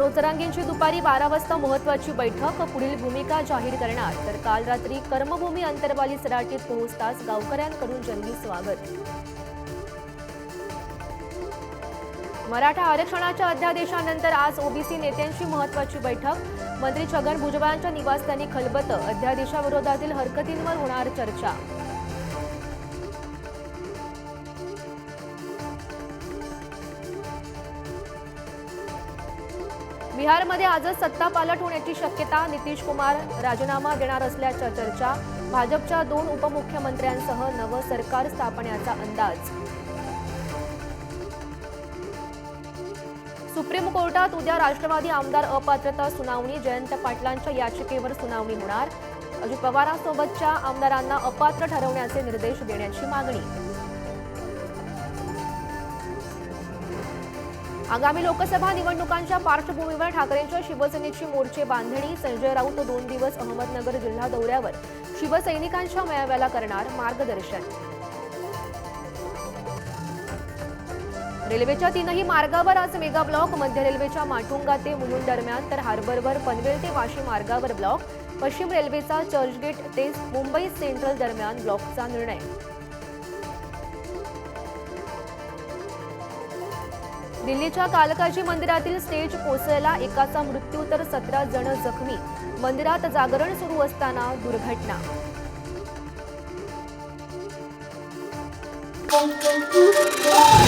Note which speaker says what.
Speaker 1: मनोज दुपारी बारा वाजता महत्वाची बैठक पुढील भूमिका जाहीर करणार. तर काल रात्री कर्मभूमी अंतरवाली सराटीत पोहोचताच गावकऱ्यांकडून जंगी स्वागत. मराठा आरक्षणाच्या अध्यादेशानंतर आज ओबीसी नेत्यांची महत्वाची बैठक. मंत्री छगन भुजबळांच्या निवासस्थानी खलबत. अध्यादेशाविरोधातील हरकतींवर होणार चर्चा. बिहारमध्ये आजच सत्ता पालट होण्याची शक्यता नितीश कुमार राजीनामा देणार असल्याच्या चर्चा भाजपच्या दोन उपमुख्यमंत्र्यांसह नवं सरकार स्थापण्याचा अंदाज. सुप्रीम कोर्टात उद्या राष्ट्रवादी आमदार अपात्रता सुनावणी जयंत पाटलांच्या याचिकेवर सुनावणी होणार. अजित पवारांसोबतच्या आमदारांना अपात्र ठरवण्याचे निर्देश देण्याची मागणी. आगामी लोकसभा निवडणुकांच्या पार्श्वभूमीवर ठाकरेंच्या शिवसेनेची मोर्चे बांधणी संजय राऊत दोन दिवस अहमदनगर जिल्हा दौऱ्यावर. शिवसैनिकांच्या मेळाव्याला करणार मार्गदर्शन. रेल्वेच्या तीनही मार्गावर आज मेगा ब्लॉक मध्य रेल्वेच्या माटुंगा ते मुलुंड दरम्यान तर हार्बरवर पनवेल ते वाशी मार्गावर ब्लॉक पश्चिम रेल्वेचा चर्चगेट ते मुंबई सेंट्रल दरम्यान ब्लॉकचा निर्णय. दिल्लीच्या कालकाजी मंदिरातील स्टेज कोसळला. एकाचा मृत्यू तर सतरा जण जखमी. मंदिरात जागरण सुरू असताना दुर्घटना.
Speaker 2: Thank you.